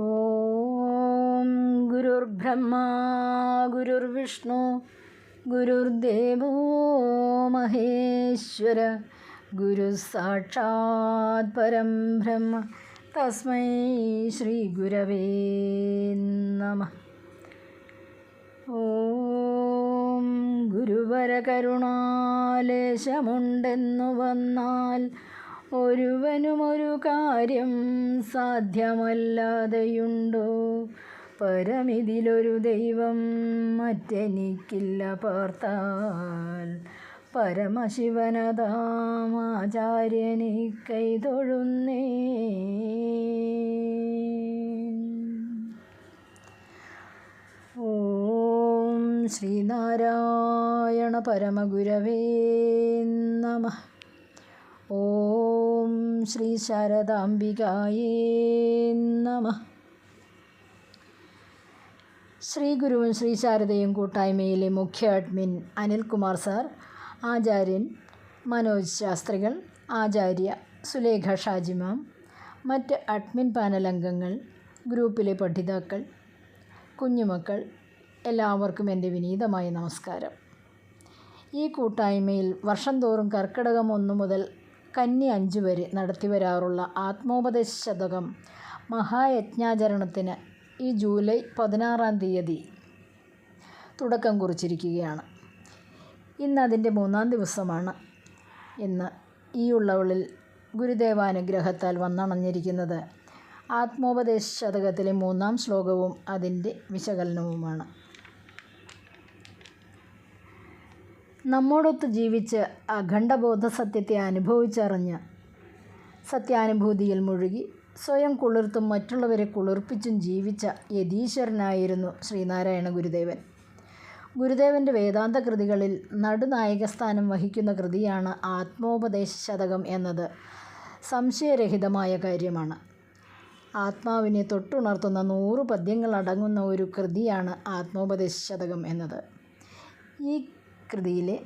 ഓം ഗുരുർബ്രഹ്മാ ഗുരുർവിഷ്ണു ഗുരുർദേവോ മഹേശ്വര ഗുരു സാക്ഷാത് പരം ബ്രഹ്മ തസ്മൈ ശ്രീ ഗുരവേ നമ. ഓം ഗുരുവര കരുണാലേശമുണ്ടെന്നു വന്നാൽ ഒരുവനും ഒരു കാര്യം സാധ്യമല്ലാതെയുണ്ടോ? പരമിതിലൊരു ദൈവം മറ്റെനിക്കില്ല പാർത്താൽ. പരമശിവനതാമാചാര്യനെ കൈതൊഴുന്നേ. ഓം ശ്രീനാരായണ പരമഗുരവേ നമ. ഓം ശ്രീ ശാരദാംബികായേ നമ. ശ്രീ ഗുരുവും ശ്രീ ശാരദയും കൂട്ടായ്മയിലെ മുഖ്യ അഡ്മിൻ അനിൽകുമാർ സാർ ആചാര്യൻ മനോജ് ശാസ്ത്രികൾ ആചാര്യ സുലേഖ ഷാജിമാം മറ്റ് അഡ്മിൻ പാനൽ അംഗങ്ങൾ ഗ്രൂപ്പിലെ പഠിതാക്കൾ കുഞ്ഞുമക്കൾ എല്ലാവർക്കും എന്റെ വിനീതമായ നമസ്കാരം. ഈ കൂട്ടായ്മയിൽ വർഷം തോറും കർക്കിടകം ഒന്നു മുതൽ കന്നി അഞ്ചു വരെ നടത്തിവരാറുള്ള ആത്മോപദേശ ശതകം മഹായജ്ഞാചരണത്തിന് ഈ ജൂലൈ പതിനാറാം തീയതി തുടക്കം കുറിച്ചിരിക്കുകയാണ്. ഇന്ന് അതിന്റെ മൂന്നാം ദിവസമാണ് ഇന്ന് ഈ ഉള്ളവളിൽ ഗുരുദേവാനുഗ്രഹത്താൽ വന്നണഞ്ഞിരിക്കുന്നത്. ആത്മോപദേശ ശതകത്തിലെ മൂന്നാം ശ്ലോകവും അതിന്റെ വിശകലനവുമാണ്. നമ്മോടൊത്ത് ജീവിച്ച് അഖണ്ഡബോധ സത്യത്തെ അനുഭവിച്ചറിഞ്ഞ് സത്യാനുഭൂതിയിൽ മുഴുകി സ്വയം കുളിർത്തും മറ്റുള്ളവരെ കുളിർപ്പിച്ചും ജീവിച്ച യതീശ്വരനായിരുന്നു ശ്രീനാരായണ ഗുരുദേവൻ. ഗുരുദേവന്റെ വേദാന്ത കൃതികളിൽ നടുനായകസ്ഥാനം വഹിക്കുന്ന കൃതിയാണ് ആത്മോപദേശ ശതകം എന്നത്. സംശയരഹിതമായ കാര്യമാണ്. ആത്മാവിനെ തൊട്ടുണർത്തുന്ന നൂറ് പദ്യങ്ങൾ അടങ്ങുന്ന ഒരു കൃതിയാണ് ആത്മോപദേശ ശതകം എന്നത്. ഈ കൃതിയിലെ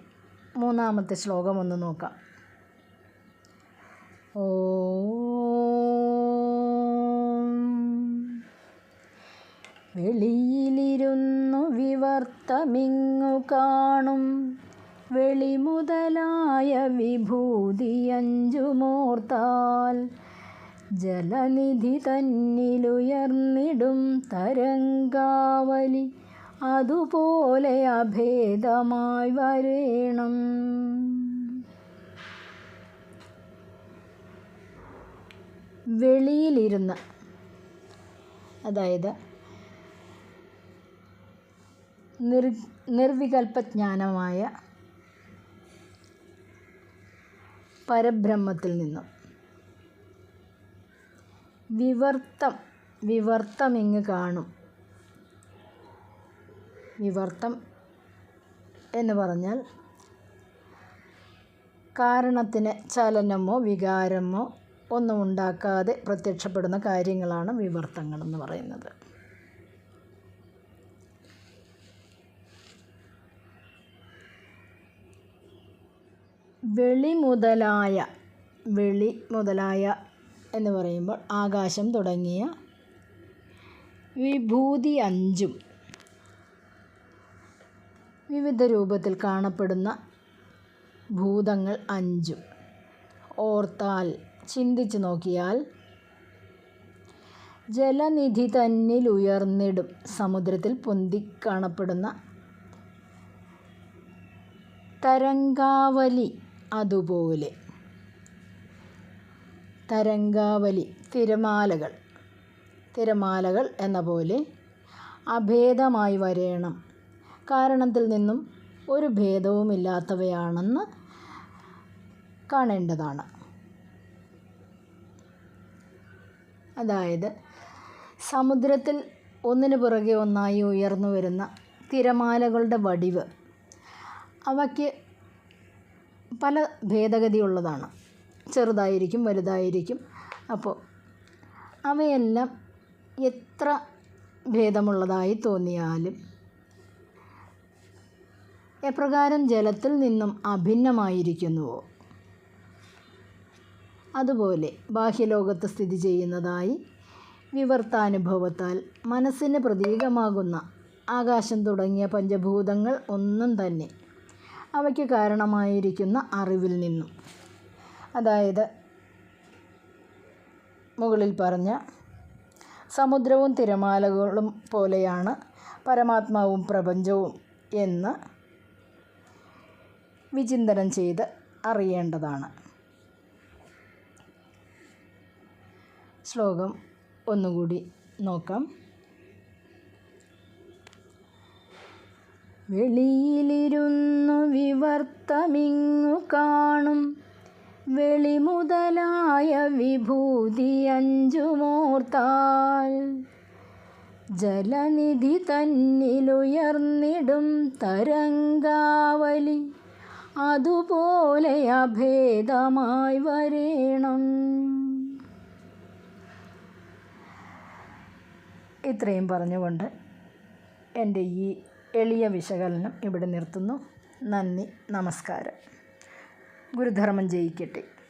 മൂന്നാമത്തെ ശ്ലോകം ഒന്ന് നോക്കാം. ഓ. വെളിയിലിരുന്നു വിവർത്തമിങ്ങു കാണും. വെളിമുതലായ വിഭൂതിയഞ്ചുമോർത്താൽ. ജലനിധി തന്നിലുയർന്നിടും തരംഗാവലി. അതുപോലെ അഭേദമായി വരേണം. വെളിയിലിരുന്ന് അതായത് നിർ നിർവികൽപ്പജ്ഞാനമായ പരബ്രഹ്മത്തിൽ നിന്നും വിവർത്തം വിവർത്തം ഇങ്ങ് കാണും. വിവർത്തം എന്ന് പറഞ്ഞാൽ കാരണത്തിന് ചലനമോ വികാരമോ ഒന്നും ഉണ്ടാക്കാതെ പ്രത്യക്ഷപ്പെടുന്ന കാര്യങ്ങളാണ് വിവർത്തങ്ങൾ എന്ന് പറയുന്നത്. വെളി മുതലായ വെളി മുതലായ എന്ന് പറയുമ്പോൾ ആകാശം തുടങ്ങിയ വിഭൂതി അഞ്ചും വിവിധ രൂപത്തിൽ കാണപ്പെടുന്ന ഭൂതങ്ങൾ അഞ്ചും. ഓർത്താൽ ചിന്തിച്ചു നോക്കിയാൽ ജലനിധി തന്നിൽ ഉയർന്നിടും. സമുദ്രത്തിൽ പൊന്തി കാണപ്പെടുന്ന തരംഗാവലി അതുപോലെ. തരംഗാവലി തിരമാലകൾ. തിരമാലകൾ എന്ന പോലെ അഭേദമായി വരേണം. കാരണത്തിൽ നിന്നും ഒരു ഭേദവുമില്ലാത്തവയാണെന്ന് കാണേണ്ടതാണ്. അതായത് സമുദ്രത്തിൽ ഒന്നിനു പുറകെ ഒന്നായി ഉയർന്നു വരുന്ന തിരമാലകളുടെ വടിവ് അവയ്ക്ക് പല ഭേദഗതിയുള്ളതാണ്. ചെറുതായിരിക്കും വലുതായിരിക്കും. അപ്പോൾ അവയെല്ലാം എത്ര ഭേദമുള്ളതായി തോന്നിയാലും എപ്രകാരം ജലത്തിൽ നിന്നും അഭിന്നമായിരിക്കുന്നുവോ അതുപോലെ ബാഹ്യലോകത്ത് സ്ഥിതി ചെയ്യുന്നതായി വിവർത്താനുഭവത്താൽ മനസ്സിന് പ്രതീകമാകുന്ന ആകാശം തുടങ്ങിയ പഞ്ചഭൂതങ്ങൾ ഒന്നും തന്നെ അവയ്ക്ക് കാരണമായിരിക്കുന്ന അറിവിൽ നിന്നും. അതായത് മുകളിൽ പറഞ്ഞ സമുദ്രവും തിരമാലകളും പോലെയാണ് പരമാത്മാവും പ്രപഞ്ചവും എന്ന് വിചിന്തനം ചെയ്ത് അറിയേണ്ടതാണ്. ശ്ലോകം ഒന്നുകൂടി നോക്കാം. വെളിയിലിരുന്നു വിവർത്തമിങ്ങു കാണും. വെളിമുതലായ വിഭൂതി അഞ്ചുമോർത്താൽ ജലനിധി തന്നിലുയർന്നിടും തരംഗാവലി. അതുപോലെ അഭേദമായി വരേണം. ഇത്രയും പറഞ്ഞുകൊണ്ട് എന്റെ ഈ എളിയ വിശകലനം ഇവിടെ നിർത്തുന്നു. നന്ദി നമസ്കാരം. ഗുരുധർമ്മം ജയിക്കട്ടെ.